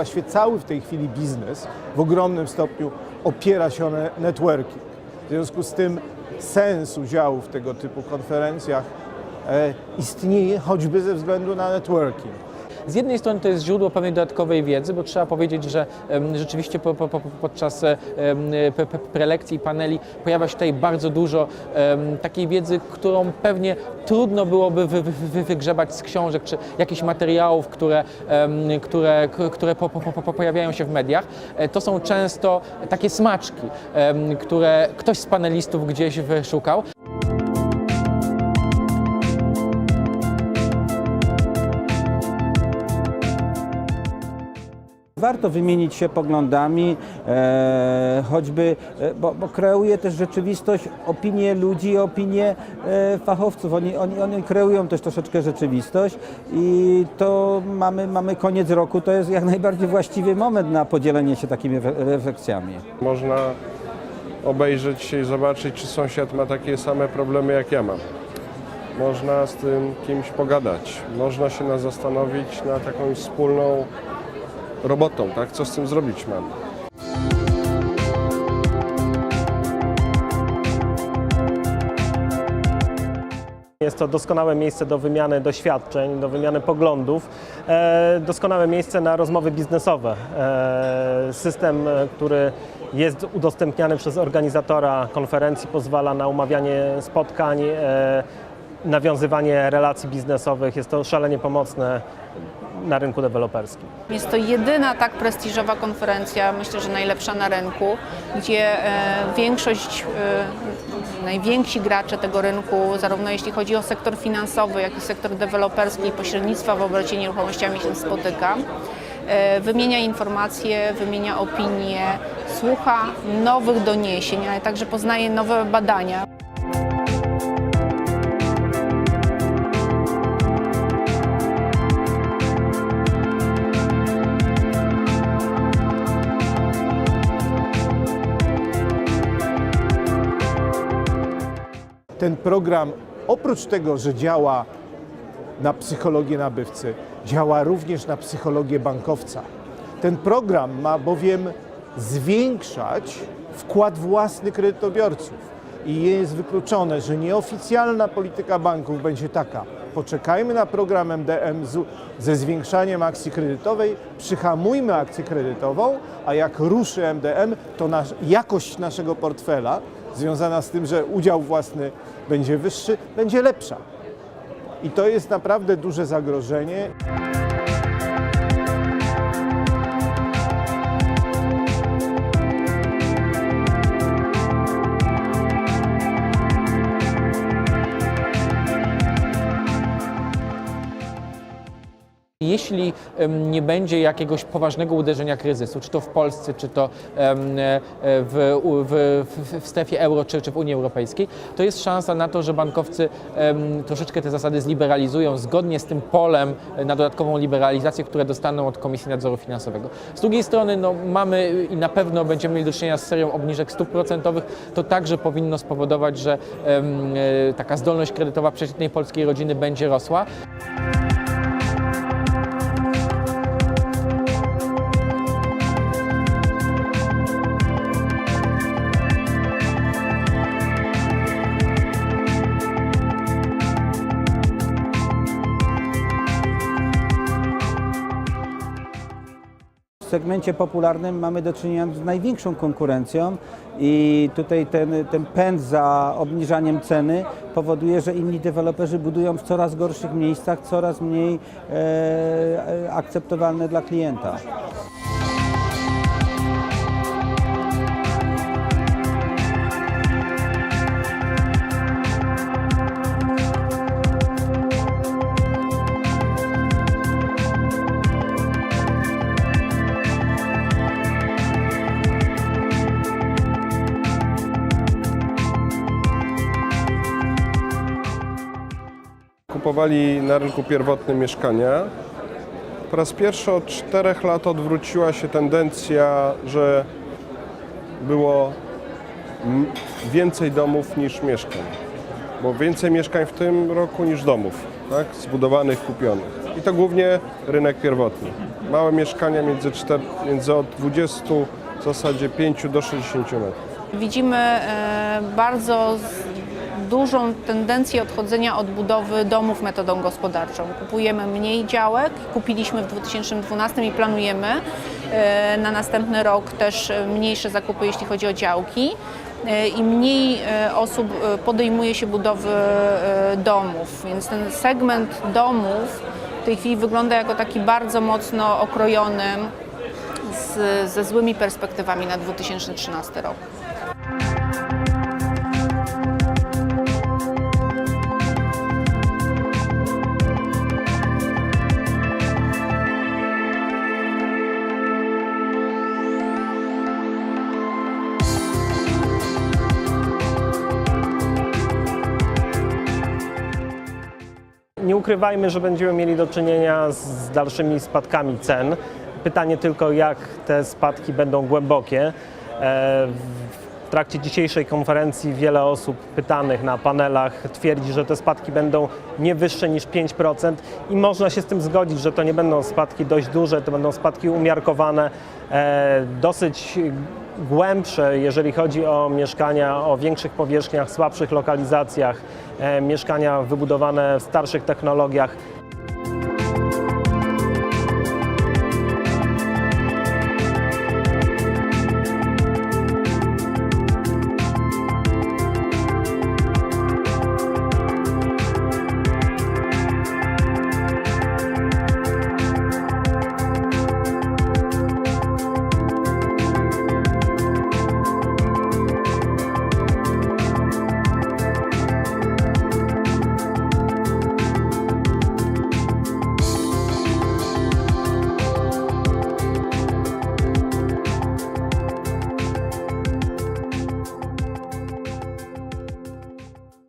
właściwie cały w tej chwili biznes w ogromnym stopniu opiera się ne- networking. W związku z tym sens udziału w tego typu konferencjach e, istnieje choćby ze względu na networking. Z jednej strony to jest źródło pewnej dodatkowej wiedzy, bo trzeba powiedzieć, że rzeczywiście po, po, po, podczas prelekcji i paneli pojawia się tutaj bardzo dużo takiej wiedzy, którą pewnie trudno byłoby wy, wy, wy, wygrzebać z książek czy jakichś materiałów, które, które, które po, po, po, po pojawiają się w mediach. E, To są często takie smaczki, które ktoś z panelistów gdzieś wyszukał. Warto wymienić się poglądami, e, choćby, e, bo, bo kreuje też rzeczywistość opinie ludzi, opinie e, fachowców. Oni, oni, oni kreują też troszeczkę rzeczywistość i to mamy, mamy koniec roku, to jest jak najbardziej właściwy moment na podzielenie się takimi re- refleksjami. Można obejrzeć się i zobaczyć, czy sąsiad ma takie same problemy jak ja mam. Można z tym kimś pogadać. Można się nas zastanowić nad jakąś wspólną robotą, tak? Co z tym zrobić mamy. Jest to doskonałe miejsce do wymiany doświadczeń, do wymiany poglądów, e, doskonałe miejsce na rozmowy biznesowe. E, system, e, który jest udostępniany przez organizatora konferencji, pozwala na umawianie spotkań, nawiązywanie relacji biznesowych. Jest to szalenie pomocne na rynku deweloperskim. Jest to jedyna tak prestiżowa konferencja, myślę, że najlepsza na rynku, gdzie e, większość, e, najwięksi gracze tego rynku, zarówno jeśli chodzi o sektor finansowy, jak i sektor deweloperski i pośrednictwa w obrocie nieruchomościami się spotyka. E, Wymienia informacje, wymienia opinie, słucha nowych doniesień, ale także poznaje nowe badania. Ten program oprócz tego, że działa na psychologię nabywcy, działa również na psychologię bankowca. Ten program ma bowiem zwiększać wkład własny kredytobiorców. I jest wykluczone, że nieoficjalna polityka banków będzie taka. Poczekajmy na program MDM ze zwiększaniem akcji kredytowej, przyhamujmy akcję kredytową, a jak ruszy MDM, to nasz, jakość naszego portfela związana z tym, że udział własny będzie wyższy, będzie lepsza. I to jest naprawdę duże zagrożenie. Jeśli nie będzie jakiegoś poważnego uderzenia kryzysu, czy to w Polsce, czy to e, w, w, w, w strefie euro, czy, czy w Unii Europejskiej, to jest szansa na to, że bankowcy troszeczkę te zasady zliberalizują zgodnie z tym polem e, na dodatkową liberalizację, które dostaną od Komisji Nadzoru Finansowego. Z drugiej strony no, mamy i na pewno będziemy mieli do czynienia z serią obniżek stóp procentowych. To także powinno spowodować, że e, taka zdolność kredytowa przeciętnej polskiej rodziny będzie rosła. Segmencie popularnym mamy do czynienia z największą konkurencją i tutaj ten, ten pęd za obniżaniem ceny powoduje, że inni deweloperzy budują w coraz gorszych miejscach, coraz mniej e, e, akceptowalne dla klienta. Kupowali na rynku pierwotnym mieszkania. Po raz pierwszy od czterech lat odwróciła się tendencja, że było więcej domów niż mieszkań. Bo więcej mieszkań w tym roku niż domów. tak? zbudowanych, kupionych. I to głównie rynek pierwotny. Małe mieszkania między, 4, między od 20 w zasadzie 5 do 60 metrów. Widzimy e, bardzo dużą tendencję odchodzenia od budowy domów metodą gospodarczą. Kupujemy mniej działek, kupiliśmy w 2012 i planujemy e, na następny rok też mniejsze zakupy, jeśli chodzi o działki. E, I mniej e, osób podejmuje się budowy domów, więc ten segment domów w tej chwili wygląda jako taki bardzo mocno okrojony z, ze złymi perspektywami na 2013 rok. Ukrywajmy, że będziemy mieli do czynienia z dalszymi spadkami cen. Pytanie tylko, jak te spadki będą głębokie. W trakcie dzisiejszej konferencji wiele osób pytanych na panelach twierdzi, że te spadki będą nie wyższe niż 5% i można się z tym zgodzić, że to nie będą spadki dość duże, to będą spadki umiarkowane, e, dosyć głębsze, jeżeli chodzi o mieszkania o większych powierzchniach, słabszych lokalizacjach, e, mieszkania wybudowane w starszych technologiach